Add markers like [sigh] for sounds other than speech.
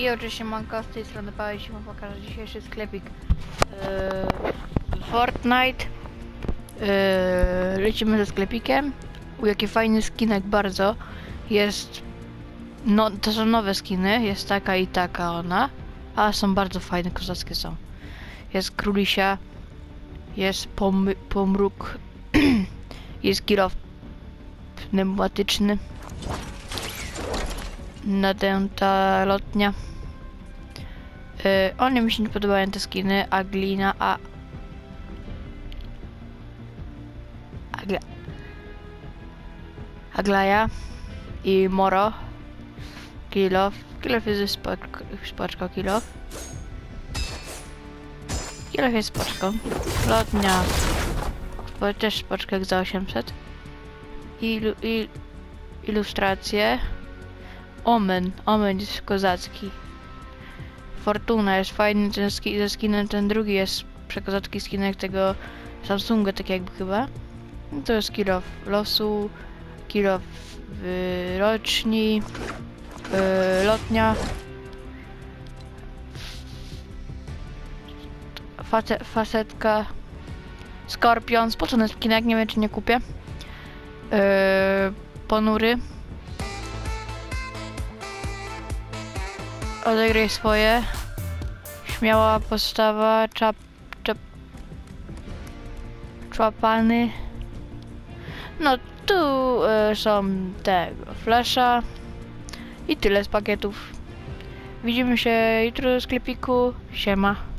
I oczywiście manko z tej strony Paweł się wam pokaże dzisiejszy sklepik. Yy, Fortnite. Yy, Lecimy ze sklepikiem. U jaki fajny skinek bardzo. Jest No to są nowe skiny. Jest taka i taka ona. A są bardzo fajne, kozackie są. Jest królisia. Jest pom pomruk. [clears throat] Jest kilof pneumatyczny. Nadęta lotnia. Yy, one mi się nie podobają te skiny, a glina, a... Agla... Aglaja i Moro. Kilof. Kilof jest spoczko, spoczko kilof. Kilof jest spoczko. Lotnia. Bo też spoczko jak za 800. Ilu, il, ilustracje. Omen. Omen jest kozacki. Fortuna jest fajny ten ski, ze skinem, ten drugi jest przekozacki skinek tego Samsunga, tak jakby chyba. No to jest kilo losu, kilo roczni, yy, lotnia. Face, facetka. Skorpion, spocony skinek, nie wiem czy nie kupię. Yy, ponury. Odegraj swoje. Śmiała postawa, czap, czap. No tu e, są tego flasha i tyle z pakietów. Widzimy się jutro w sklepiku. Siema.